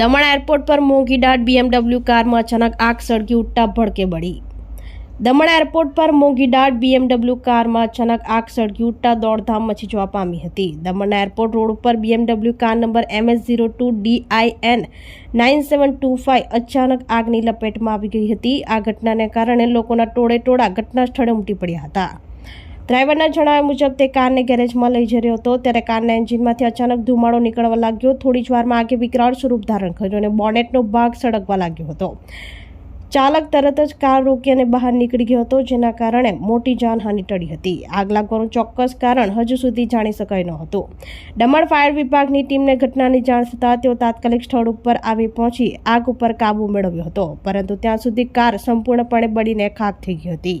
Daman airport પર મોંઘી દાટ BMW કારમાં અચાનક આગ સળગી ઉઠતા ભડકે બળી. દમણ એરપોર્ટ પર મોંઘી દાટ બીએમડબલ્યુ કારમાં અચાનક આગ સળગી ઉઠતા દોડધામ મચી જવા પામી હતી. દમણ એરપોર્ટ રોડ ઉપર BMW car number MS zero two DIN nine seven two five અચાનક આગની લપેટમાં આવી ગઈ હતી. આ ઘટનાને કારણે લોકોના ટોળે ટોળા ઘટના સ્થળે ઉમટી પડ્યા હતા. ડ્રાઈવરના જણાવ્યા મુજબ, તે કારને ગેરેજમાં લઈ જઈ રહ્યો હતો. ત્યારે કારના એન્જિનમાંથી અચાનક ધુમાડો નીકળવા લાગ્યો. થોડી જ વારમાં આગે વિકરાળ સ્વરૂપ ધારણ કર્યું અને બોનેટનો ભાગ સળગવા લાગ્યો હતો. ચાલક તરત જ કાર રોકી અને બહાર નીકળી ગયો હતો, જેના કારણે મોટી જાનહાનિ ટળી હતી. આગ લાગવાનું ચોક્કસ કારણ હજુ સુધી જાણી શકાય ન હતું. દમણ ફાયર વિભાગની ટીમને ઘટનાની જાણ થતાં તેઓ તાત્કાલિક સ્થળ ઉપર આવી પહોંચી આગ ઉપર કાબુ મેળવ્યો હતો, પરંતુ ત્યાં સુધી કાર સંપૂર્ણપણે બળીને ખાક થઈ ગઈ હતી.